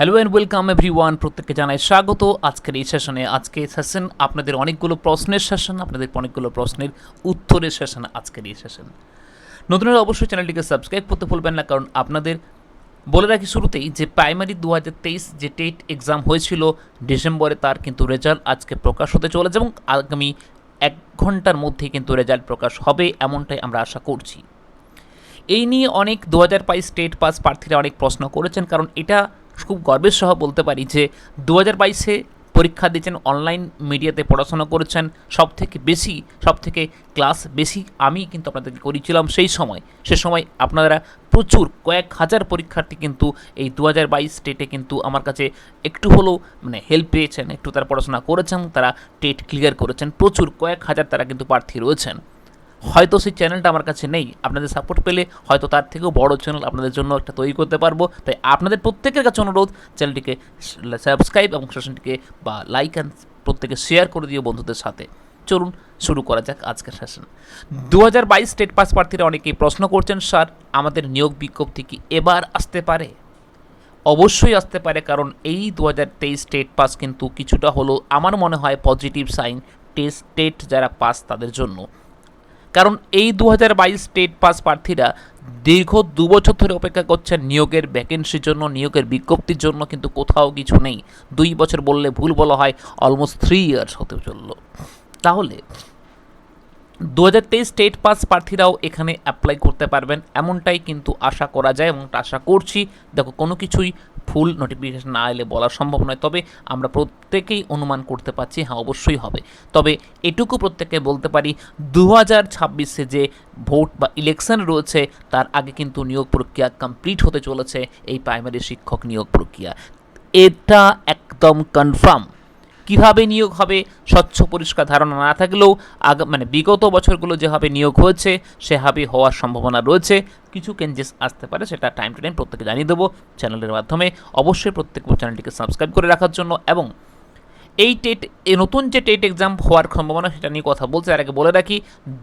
Hello and welcome everyone প্রত্যেককে জানাই স্বাগত। আজকের এই সেশনে আজকে সেশন আপনাদের অনেকগুলো প্রশ্নের সেশন আপনাদের অনেকগুলো প্রশ্নের উত্তরের সেশন আজকের এই সেশন নতুনরা অবশ্যই চ্যানেলটিকে সাবস্ক্রাইব করতে ভুলবেন না, কারণ আপনাদের বলে রাখি শুরুতেই যে প্রাইমারি দু হাজার তেইশ যে টেট এক্সাম হয়েছিল ডিসেম্বরে, তার কিন্তু রেজাল্ট আজকে প্রকাশ হতে চলেছে এবং আগামী এক ঘণ্টার মধ্যে কিন্তু রেজাল্ট প্রকাশ হবে এমনটাই আমরা আশা করছি। এই নিয়ে অনেক দু হাজার বাইশ স্টেট পাস প্রার্থীরা অনেক প্রশ্ন করেছেন, কারণ এটা খুব গর্বের সহ বলতে পারি যে দু হাজার বাইশে পরীক্ষা দিয়েছেন অনলাইন মিডিয়াতে পড়াশোনা করেছেন। সব থেকে বেশি সব থেকে ক্লাস বেশি আমি কিন্তু আপনাদেরকে করিয়েছিলাম সেই সময়। সে সময় আপনারা প্রচুর কয়েক হাজার পরীক্ষার্থী কিন্তু এই দু হাজার বাইশ টেটে কিন্তু আমার কাছে একটু হলেও মানে হেল্প পেয়েছেন, একটু তারা পড়াশোনা করেছেন, তারা টেট ক্লিয়ার করেছেন। প্রচুর কয়েক হাজার তারা কিন্তু প্রার্থী রয়েছেন। হয়তো সেই চ্যানেলটা আমার কাছে নেই। আপনাদের সাপোর্ট পেলে হয়তো তার থেকেও বড় চ্যানেল আপনাদের জন্য একটা তৈরি করতে পারব। তাই আপনাদের প্রত্যেকের কাছে অনুরোধ চ্যানেলটিকে সাবস্ক্রাইব এবং সেশনটিকে বা লাইক অ্যান্ড প্রত্যেকে শেয়ার করে দিও বন্ধুদের সাথে। চলুন শুরু করা যাক আজকের সেশন দু হাজার বাইশ স্টেট পাস প্রার্থীরা অনেকেই প্রশ্ন করছেন, স্যার, আমাদের নিয়োগ বিজ্ঞপ্তি কি এবার আসতে পারে? অবশ্যই আসতে পারে, কারণ এই দু হাজার তেইশ স্টেট পাস কিন্তু কিছুটা হলো আমার মনে হয় পজিটিভ সাইন টেস্ট টেট যারা পাস তাদের জন্য। কারণ এই দু হাজার বাইশ স্টেট পাস প্রার্থীরা দীর্ঘ দু বছর ধরে অপেক্ষা করছেন নিয়োগের ভ্যাকেন্সির জন্য, নিয়োগের বিজ্ঞপ্তির জন্য, কিন্তু কোথাও কিছু নেই। দুই বছর বললে ভুল বলা হয় অলমোস্ট থ্রি ইয়ার্স হতে চলল। তাহলে দু হাজার তেইশ স্টেট পাস প্রার্থীরাও এখানে অ্যাপ্লাই করতে পারবেন, এমনটাই কিন্তু আশা করা যায় এবং আশা করছি, দেখো কোনো কিছুই ফুল নোটিফিকেশান না এলে বলা সম্ভব নয়। তবে আমরা প্রত্যেকেই অনুমান করতে পারছি হ্যাঁ অবশ্যই হবে। তবে এটুকু প্রত্যেকে বলতে পারি দু হাজার ছাব্বিশে যে ভোট বা ইলেকশন রয়েছে, তার আগে কিন্তু নিয়োগ প্রক্রিয়া কমপ্লিট হতে চলেছে, এই প্রাইমারি শিক্ষক নিয়োগ প্রক্রিয়া। এটা একদম কনফার্ম কীভাবে নিয়োগ হবে? স্বচ্ছ, পরিষ্কার ধারণা না থাকলেও আগ মানে বিগত বছরগুলো যেভাবে নিয়োগ হয়েছে, সেভাবে হওয়ার সম্ভাবনা রয়েছে। কিছু চেঞ্জেস আসতে পারে, সেটা টাইম টু টাইম প্রত্যেকে জানিয়ে দেবো চ্যানেলের মাধ্যমে। অবশ্যই প্রত্যেক চ্যানেলটিকে সাবস্ক্রাইব করে রাখার জন্য এবং এই টেট, এই নতুন যে টেট এক্সাম হওয়ার সম্ভাবনা সেটা নিয়ে কথা বলছে। আর আগে বলে রাখি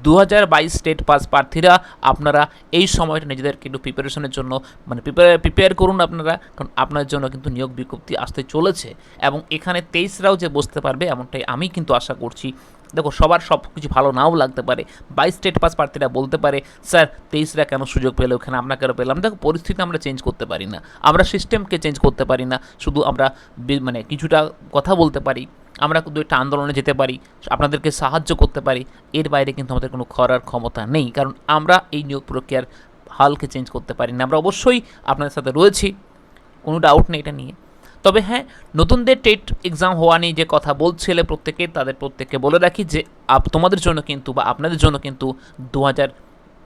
দু হাজার বাইশ স্টেট পাস প্রার্থীরা আপনারা এই সময়টা নিজেদের কিন্তু প্রিপারেশনের জন্য মানে প্রিপেয়ার প্রিপেয়ার করুন আপনারা, কারণ আপনার জন্য কিন্তু নিয়োগ বিজ্ঞপ্তি আসতে চলেছে। এবং এখানে তেইশরাও যে বসতে পারবে, এমনটাই আমি কিন্তু আশা করছি। দেখো, সবার সব কিছু ভালো নাও লাগতে পারে। বাইশ স্টেট পাস প্রার্থীরা বলতে পারে, স্যার, তেইশরা কেন সুযোগ পেলে? ওখানে আমরা কেন পেলাম? দেখো, পরিস্থিতি আমরা চেঞ্জ করতে পারি না। আমরা সিস্টেমকে চেঞ্জ করতে পারি না। শুধু আমরা মানে কিছুটা কথা বলতে পারি। আমরা একটা আন্দোলনে যেতে পারি। আপনাদেরকে সাহায্য করতে পারি। এর বাইরে কিন্তু আমাদের কোনো করার ক্ষমতা নেই। কারণ আমরা এই নিয়োগ প্রক্রিয়ার হালকে চেঞ্জ করতে পারি না। আমরা অবশ্যই আপনাদের সাথে রয়েছি। কোনো ডাউট নেই এটা নিয়ে। তবে হ্যাঁ নতুনদের টেট এক্সাম হওয়া নিয়ে যে কথা বলছিলে প্রত্যেকে, তাদের প্রত্যেককে বলে রাখি যে আপ- তোমাদের জন্য কিন্তু বা আপনাদের জন্য কিন্তু দু হাজার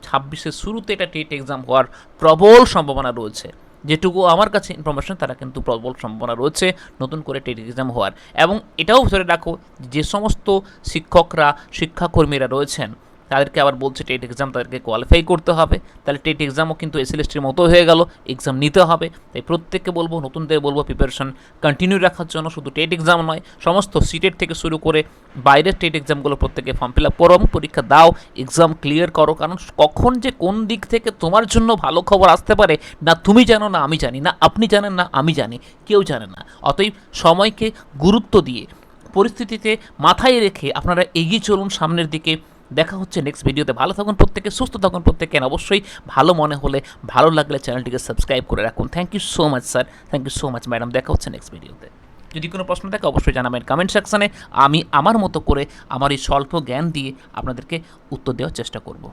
ছাব্বিশের শুরুতে এটা টেট এক্সাম হওয়ার প্রবল সম্ভাবনা রয়েছে। যেটুকু আমার কাছে ইনফরমেশন তারা কিন্তু প্রবল সম্ভাবনা রয়েছে নতুন করে টেট এক্সাম হওয়ার। এবং এটাও ধরে রাখো যে সমস্ত শিক্ষকরা, শিক্ষাকর্মীরা রয়েছেন তাদেরকে আবার বলছে টেট এক্সাম তাদেরকে কোয়ালিফাই করতে হবে। তাহলে টেট এক্সামও কিন্তু এসএলএসটির মতো হয়ে গেল, এক্সাম নিতে হবে। তাই প্রত্যেককে বলব, নতুনদের বলব প্রিপারেশন কন্টিনিউ রাখার জন্য শুধু টেট এক্সাম নয়, সমস্ত সিটেট থেকে শুরু করে বাইরের টেট এক্সামগুলো প্রত্যেকে ফর্ম ফিল আপ করো পরীক্ষা দাও, এক্সাম ক্লিয়ার করো। কারণ কখন যে কোন দিক থেকে তোমার জন্য ভালো খবর আসতে পারে, না তুমি জানো, না আমি জানি, না আপনি জানেন, না আমি জানি, কেউ জানে না। অতএব সময়কে গুরুত্ব দিয়ে পরিস্থিতিতে মাথায় রেখে আপনারা এগিয়ে চলুন সামনের দিকে। দেখা হচ্ছে নেক্সট ভিডিওতে ভালো থাকুন প্রত্যেকে, সুস্থ থাকুন প্রত্যেকে অবশ্যই ভালো মনে হলে, ভালো লাগলে চ্যানেলটিকে সাবস্ক্রাইব করে রাখুন। Thank you so much sir thank you so much madam দেখা হচ্ছে নেক্সট ভিডিওতে যদি কোনো প্রশ্ন থাকে, অবশ্যই জানাবেন কমেন্ট সেকশানে আমি আমার মতো করে আমার এই স্বল্প জ্ঞান দিয়ে আপনাদেরকে উত্তর দেওয়ার চেষ্টা করব।